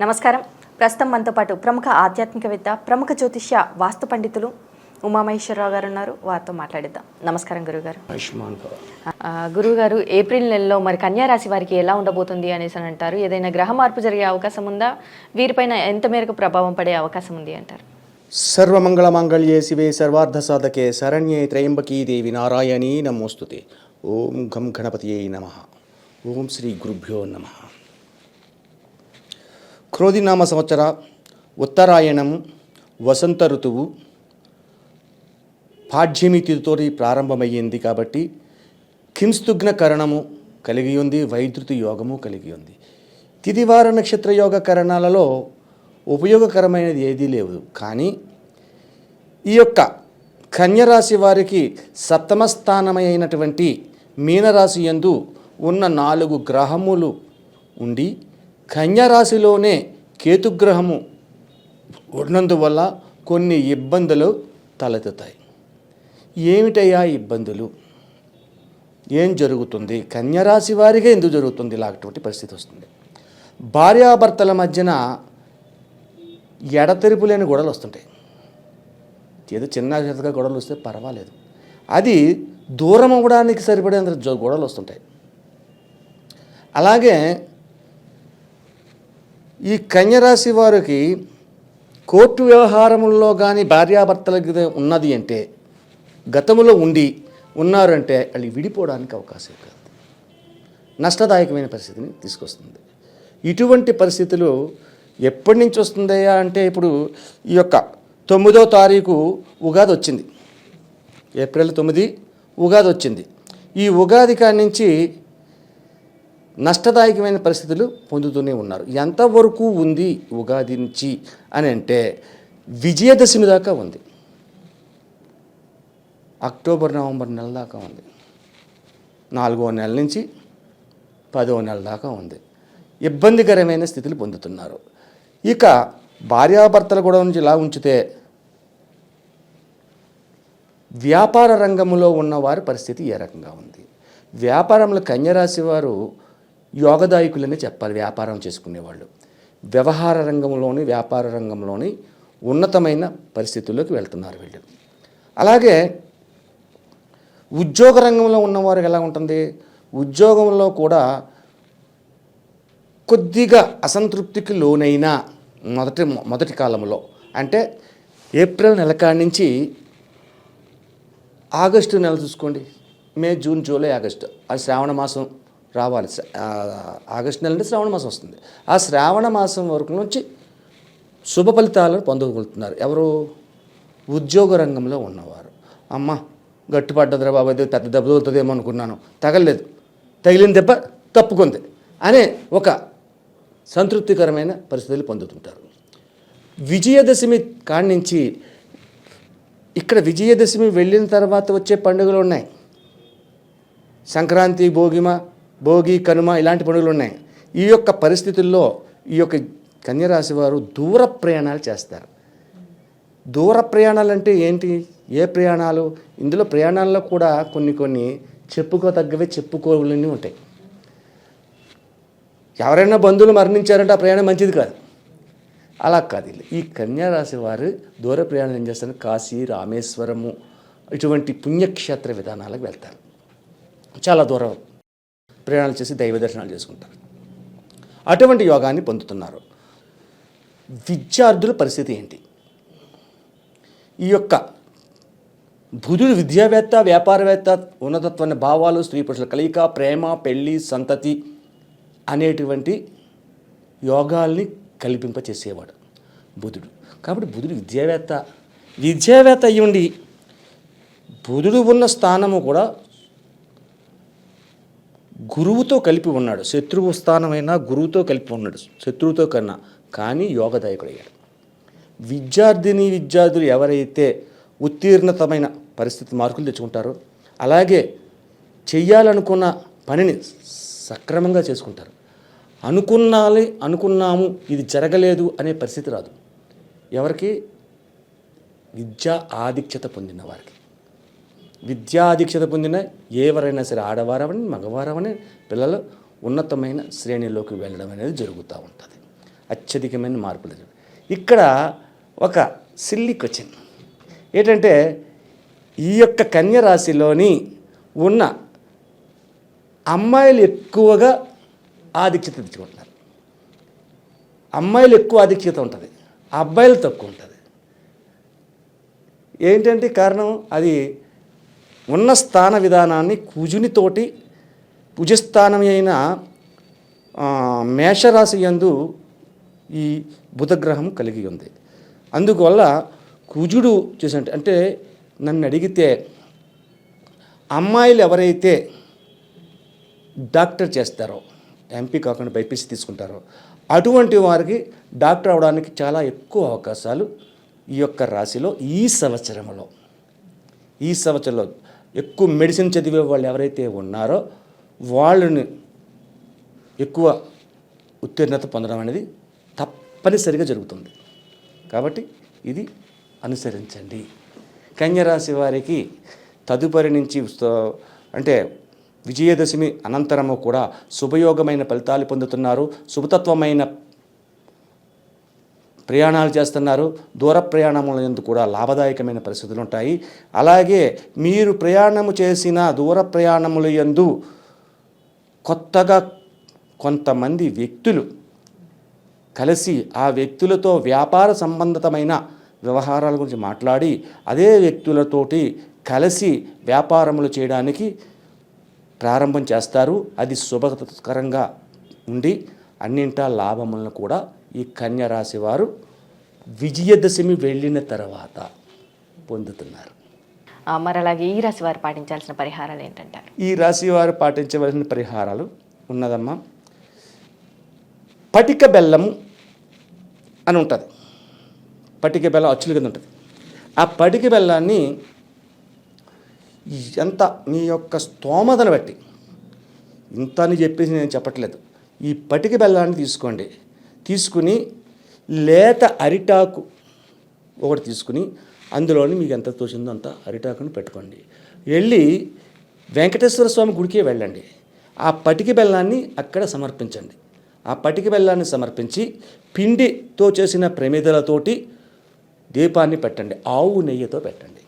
నమస్కారం. ప్రస్తుతం మనతో పాటు ప్రముఖ ఆధ్యాత్మికవేత్త ప్రముఖ జ్యోతిష్య వాస్తు పండితులు ఉమామహేశ్వరరావు గారు ఉన్నారు. వారితో మాట్లాడిద్దాం. నమస్కారం గురుగారు భవ ఆ, గురుగారు ఏప్రిల్ నెలలో మరి కన్యా రాశి వారికి ఎలా ఉండబోతుంది అనేసి అని అంటారు. ఏదైనా గ్రహ మార్పు జరిగే అవకాశం ఉందా? వీరిపైన ఎంత మేరకు ప్రభావం పడే అవకాశం ఉంది అంటారు. సర్వమంగళమాంగళ్యే శివే సర్వార్థ సాధకే శరణ్యే త్రయంబకీ దేవి నారాయణీ నమోస్తుతే. ఓం గం గణపతియే నమ. ఓం శ్రీ గురుభ్యో నమ. క్రోధినామ సంవత్సర ఉత్తరాయణము వసంత ఋతువు పాఠ్యమి తిథితోటి ప్రారంభమయ్యింది కాబట్టి కింస్తుగ్న కరణము కలిగి ఉంది వైద్యుతి యోగము కలిగి ఉంది. తిదివార నక్షత్ర యోగ కరణాలలో ఉపయోగకరమైనది ఏదీ లేవు కానీ ఈ యొక్క కన్యరాశి వారికి సప్తమ స్థానమైనటువంటి మీనరాశి యందు ఉన్న నాలుగు గ్రహములు ఉండి కన్యరాశిలోనే కేతుగ్రహము ఉన్నందువల్ల కొన్ని ఇబ్బందులు తలెత్తుతాయి. ఏమిటయ్యా ఇబ్బందులు? ఏం జరుగుతుంది? కన్యరాశి వారిగా ఎందుకు జరుగుతుంది? ఇలాంటి పరిస్థితి వస్తుంది. భార్యాభర్తల మధ్యన ఎడతెరిపు లేని గొడవలు వస్తుంటాయి. ఏదో చిన్న చిన్నగా గొడవలు వస్తే పర్వాలేదు. అది దూరం అవ్వడానికి సరిపడేంత గొడవలు వస్తుంటాయి. అలాగే ఈ కన్యరాశి వారికి కోర్టు వ్యవహారంలో కానీ భార్యాభర్తలకి ఉన్నది అంటే గతంలో ఉండి ఉన్నారంటే వాళ్ళు విడిపోవడానికి అవకాశం కాదు. నష్టదాయకమైన పరిస్థితిని తీసుకొస్తుంది. ఇటువంటి పరిస్థితులు ఎప్పటి నుంచి వస్తుందయ్యా అంటే ఇప్పుడు ఈ యొక్క తొమ్మిదో తారీఖు ఉగాది వచ్చింది. ఏప్రిల్ తొమ్మిది ఉగాది వచ్చింది. ఈ ఉగాది కాడి నుంచి నష్టదాయకమైన పరిస్థితులు పొందుతూనే ఉన్నారు. ఎంతవరకు ఉంది ఉగాది నుంచి అని అంటే విజయదశమి దాకా ఉంది. అక్టోబర్ నవంబర్ నెల దాకా ఉంది. నాలుగో నెల నుంచి పదో నెల దాకా ఉంది. ఇబ్బందికరమైన స్థితిని పొందుతున్నారు. ఇక భార్యాభర్తల కూడా నుంచి ఇలా ఉంచితే వ్యాపార రంగంలో ఉన్నవారి పరిస్థితి ఏ రకంగా ఉంది? వ్యాపారంలో కన్యరాశి వారు యోగదాయకులని చెప్పాలి వ్యాపారం చేసుకునేవాళ్ళు. వ్యవహార రంగంలోని వ్యాపార రంగంలోని ఉన్నతమైన పరిస్థితుల్లోకి వెళ్తున్నారు వీళ్ళు. అలాగే ఉద్యోగ రంగంలో ఉన్నవారికి ఎలా ఉంటుంది? ఉద్యోగంలో కూడా కొద్దిగా అసంతృప్తికి లోనైన మొదటి మొదటి కాలంలో అంటే ఏప్రిల్ నెల కాడి నుంచి ఆగస్టు నెల చూసుకోండి. May June July August. ఆ శ్రావణ మాసం. రావాలి. ఆగస్టు నెల అంటే శ్రావణ మాసం వస్తుంది. ఆ శ్రావణ మాసం వరకు నుంచి శుభ ఫలితాలను పొందగలుగుతున్నారు. ఎవరు? ఉద్యోగ రంగంలో ఉన్నవారు. అమ్మ గట్టుపడ్డదిరా బాబు అయితే పెద్ద దెబ్బ తగులుతుందేమో అనుకున్నాను. తగలలేదు. తగిలిన దెబ్బ తప్పుకుంది అనే ఒక సంతృప్తికరమైన పరిస్థితులు పొందుతుంటారు. విజయదశమి కాడి నుంచి ఇక్కడ విజయదశమి వెళ్ళిన తర్వాత వచ్చే పండుగలు ఉన్నాయి. సంక్రాంతి భోగిమ భోగి కనుమ ఇలాంటి పండుగలు ఉన్నాయి. ఈ యొక్క పరిస్థితుల్లో ఈ యొక్క కన్యరాశి వారు దూర ప్రయాణాలు చేస్తారు. దూర ప్రయాణాలు అంటే ఏంటి? ఏ ప్రయాణాలు? ఇందులో ప్రయాణాల్లో కూడా కొన్ని కొన్ని చెప్పుకోతగ్గవే చెప్పుకోలేని ఉంటాయి. ఎవరైనా బంధువులు మరణించారంటే ఆ ప్రయాణం మంచిది కాదు. అలా కాదు. ఈ కన్యారాశి వారు దూర ప్రయాణం ఏం చేస్తారు? కాశీ రామేశ్వరము ఇటువంటి పుణ్యక్షేత్ర విధానాలకు వెళ్తారు. చాలా దూరం. ప్రయాణాలు చేసి దైవ దర్శనాలు చేసుకుంటారు. అటువంటి యోగాన్ని పొందుతున్నారు. విద్యార్థుల పరిస్థితి ఏంటి? ఈ యొక్క బుధుడు విద్యావేత్త వ్యాపారవేత్త ఉన్నతత్వాన్ని భావాలు స్త్రీ పురుషుల కలయిక ప్రేమ పెళ్ళి సంతతి అనేటువంటి యోగాల్ని కల్పింపచేసేవాడు బుధుడు. కాబట్టి బుధుడు విద్యావేత్త. విద్యావేత్త అయ్యుండి బుధుడు ఉన్న స్థానము కూడా గురువుతో కలిపి ఉన్నాడు. శత్రువు స్థానమైనా గురువుతో కలిపి ఉన్నాడు. శత్రువుతో కన్నా కానీ యోగదాయకుడు అయ్యాడు విద్యార్థిని విద్యార్థులు ఎవరైతే ఉత్తీర్ణతమైన పరిస్థితి మార్కులు తెచ్చుకుంటారో అలాగే చెయ్యాలనుకున్న పనిని సక్రమంగా చేసుకుంటారు. అనుకున్నాలి అనుకున్నాము ఇది జరగలేదు అనే పరిస్థితి రాదు. ఎవరికి? విద్యా ఆధిక్యత పొందిన వారికి. విద్యాదీక్షత పొందిన ఎవరైనా సరే ఆడవారవని మగవారవని పిల్లలు ఉన్నతమైన శ్రేణిలోకి వెళ్ళడం అనేది జరుగుతూ ఉంటుంది. అత్యధికమైన మార్పులు ఇక్కడ ఒక సిల్లి క్వశ్చన్ ఏంటంటే ఈ యొక్క కన్య రాశిలోని ఉన్న అమ్మాయిలు ఎక్కువగా ఆధిక్యత తెచ్చుకుంటున్నారు. అమ్మాయిలు ఎక్కువ ఆధిక్యత ఉంటుంది. అబ్బాయిలు తక్కువ ఉంటుంది. ఏంటంటే కారణం? అది ఉన్న స్థాన విధానాన్ని కుజునితోటి కుజస్థానం అయిన మేషరాశి యందు ఈ బుధగ్రహం కలిగి ఉంది. అందువల్ల కుజుడు చూసంటే అంటే నన్ను అడిగితే అమ్మాయిలు ఎవరైతే డాక్టర్ చేస్తారో ఎంపీ కాకుండా బైపీసీ తీసుకుంటారో అటువంటి వారికి డాక్టర్ అవడానికి చాలా ఎక్కువ అవకాశాలు ఈ యొక్క రాశిలో ఈ సంవత్సరంలో. ఈ సంవత్సరంలో ఎక్కువ మెడిసిన్ చదివే వాళ్ళు ఎవరైతే ఉన్నారో వాళ్ళని ఎక్కువ ఉత్తీర్ణత పొందడం అనేది తప్పనిసరిగా జరుగుతుంది. కాబట్టి ఇది అనుసరించండి. కన్యరాశి వారికి తదుపరి నుంచి అంటే విజయదశమి అనంతరము కూడా శుభయోగమైన ఫలితాలు పొందుతున్నారు. శుభతత్వమైన ప్రయాణాలు చేస్తున్నారు. దూర ప్రయాణముల ఎందు కూడా లాభదాయకమైన పరిస్థితులు ఉంటాయి. అలాగే మీరు ప్రయాణము చేసిన దూర ప్రయాణముల యందు కొత్తగా కొంతమంది వ్యక్తులు కలిసి ఆ వ్యక్తులతో వ్యాపార సంబంధితమైన వ్యవహారాల గురించి మాట్లాడి అదే వ్యక్తులతోటి కలిసి వ్యాపారములు చేయడానికి ప్రారంభం చేస్తారు. అది శుభకరంగా ఉండి అన్నింటా లాభములను కూడా ఈ కన్య రాశి వారు విజయదశమి వెళ్ళిన తర్వాత పొందుతున్నారు. మరి అలాగే ఈ రాశి వారు పాటించాల్సిన పరిహారాలు ఏంటంటారు? ఈ రాశి వారు పాటించవలసిన పరిహారాలు ఉన్నదమ్మా పటిక బెల్లము అని ఉంటుంది. పటిక బెల్లం అచ్చుల కింద ఉంటుంది. ఆ పటిక బెల్లాన్ని ఎంత మీ యొక్క స్తోమతను బట్టి ఇంత అని చెప్పేసి నేను చెప్పట్లేదు. ఈ పటిక బెల్లాన్ని తీసుకోండి. తీసుకుని లేత అరిటాకు ఒకటి తీసుకుని అందులోని మీకు ఎంత తోచిందో అంత అరిటాకును పెట్టుకోండి. వెళ్ళి వెంకటేశ్వర స్వామి గుడికే వెళ్ళండి. ఆ పటిక బెల్లాన్ని అక్కడ సమర్పించండి. ఆ పటిక బెల్లాన్ని సమర్పించి పిండితో చేసిన ప్రమిదలతోటి దీపాన్ని పెట్టండి. ఆవు నెయ్యితో పెట్టండి.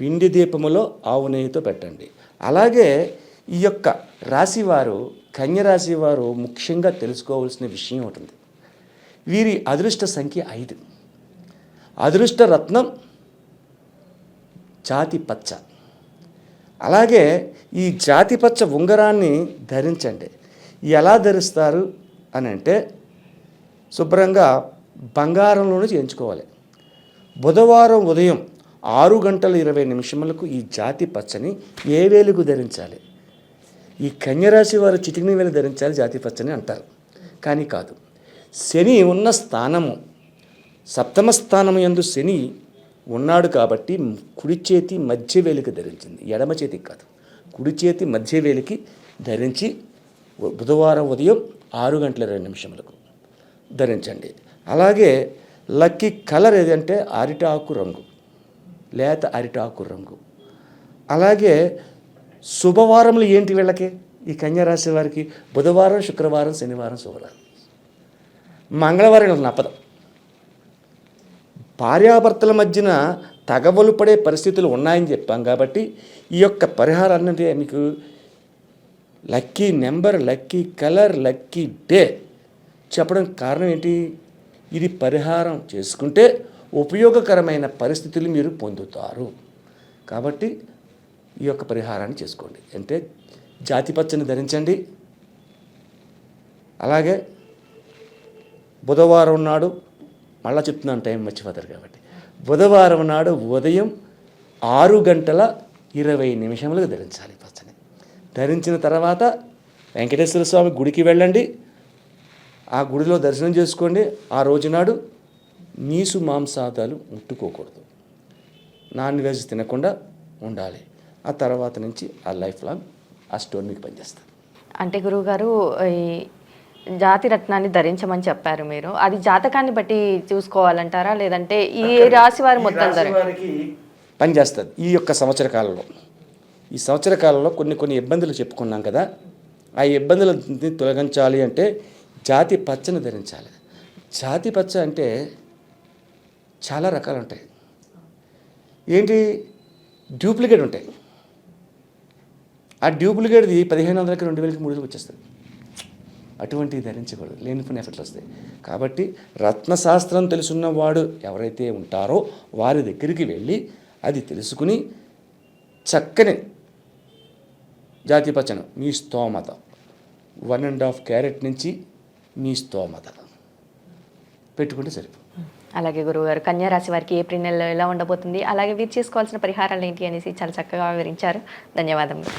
పిండి దీపములో ఆవు నెయ్యితో పెట్టండి. అలాగే ఈ యొక్క రాశివారు కన్యరాశి వారు ముఖ్యంగా తెలుసుకోవాల్సిన విషయం ఉంటుంది వీరి అదృష్ట సంఖ్య ఐదు. అదృష్ట రత్నం జాతి పచ్చ. అలాగే ఈ జాతి పచ్చ ఉంగరాన్ని ధరించండి. ఎలా ధరిస్తారు అని అంటే శుభ్రంగా బంగారంలోనే చేయించుకోవాలి. బుధవారం ఉదయం ఆరు గంటల ఇరవై నిమిషములకు ఈ జాతి పచ్చని ఏ వేలుకు ధరించాలి? ఈ కన్యరాశి వారు చిటికిన వేలు ధరించాలి జాతి పచ్చని అంటారు. కానీ కాదు. శని ఉన్న స్థానము సప్తమ స్థానము యందు శని ఉన్నాడు కాబట్టి కుడి చేతి మధ్య వేలికి ధరించింది. ఎడమ చేతికి కాదు. కుడి చేతి మధ్య వేలికి ధరించి బుధవారం ఉదయం ఆరు గంటల ఇరవై నిమిషములకు ధరించండి. అలాగే లక్కీ కలర్ ఏదంటే అరిటాకు రంగు లేత అరిటాకు రంగు. అలాగే శుభవారములు ఏంటి వీళ్ళకి? ఈ కన్యారాశి వారికి బుధవారం శుక్రవారం శనివారం శుభవారం మంగళవారం వీళ్ళకి నప్పదు భార్యాభర్తల మధ్యన తగవలు పడే పరిస్థితులు ఉన్నాయని చెప్పాం కాబట్టి ఈ యొక్క పరిహారాన్ని మీకు lucky number lucky colour lucky day చెప్పడం కారణం ఏంటి? ఇది పరిహారం చేసుకుంటే ఉపయోగకరమైన పరిస్థితులు మీరు పొందుతారు. కాబట్టి ఈ యొక్క పరిహారాన్ని చేసుకోండి. అంటే జాతి పచ్చని ధరించండి. అలాగే బుధవారం నాడు మళ్ళా చెప్తున్నాను టైం మర్చిపోతారు కాబట్టి. బుధవారం నాడు ఉదయం ఆరు గంటల ఇరవై నిమిషములకు ధరించాలి పచ్చని. ధరించిన తర్వాత వెంకటేశ్వర స్వామి గుడికి వెళ్ళండి. ఆ గుడిలో దర్శనం చేసుకోండి. ఆ రోజునాడు నీసు మాంసాదాలు ముట్టుకోకూడదు. నాన్ వెజ్ తినకుండా ఉండాలి. ఆ తర్వాత నుంచి ఆ లైఫ్ లాంగ్ ఆ స్టోర్ మీకు పనిచేస్తుంది. అంటే గురువుగారు ఈ జాతి రత్నాన్ని ధరించమని చెప్పారు మీరు. అది జాతకాన్ని బట్టి చూసుకోవాలంటారా? లేదంటే ఈ రాశి వారి మొత్తం పనిచేస్తుంది. ఈ యొక్క సంవత్సర కాలంలో. ఈ సంవత్సర కాలంలో కొన్ని కొన్ని ఇబ్బందులు చెప్పుకున్నాం కదా ఆ ఇబ్బందులని తొలగించాలి అంటే జాతి పచ్చని ధరించాలి. జాతి పచ్చ అంటే చాలా రకాలు ఉంటాయి ఏంటి? డూప్లికేట్ ఉంటాయి. ఆ డూప్లికేట్ది పదిహేను వందలకి రెండు వేలకి మూడు వేలకి వచ్చేస్తుంది. అటువంటివి ధరించకూడదు. లేనిపోయిన ఎఫెక్ట్లు వస్తాయి. కాబట్టి రత్నశాస్త్రం తెలుసున్నవాడు ఎవరైతే ఉంటారో వారి దగ్గరికి వెళ్ళి అది తెలుసుకుని చక్కని జాతి పచ్చను మీ స్తోమత. వన్ అండ్ హాఫ్ క్యారెట్ నుంచి మీ స్తోమత. పెట్టుకుంటే సరిపోతుంది. అలాగే గురువుగారు కన్యారాశి వారికి ఏప్రిల్ నెలలో ఎలా ఉండబోతుంది అలాగే వీరు చేసుకోవాల్సిన పరిహారాలు ఏంటి అనేసి చాలా చక్కగా వివరించారు. ధన్యవాదములు.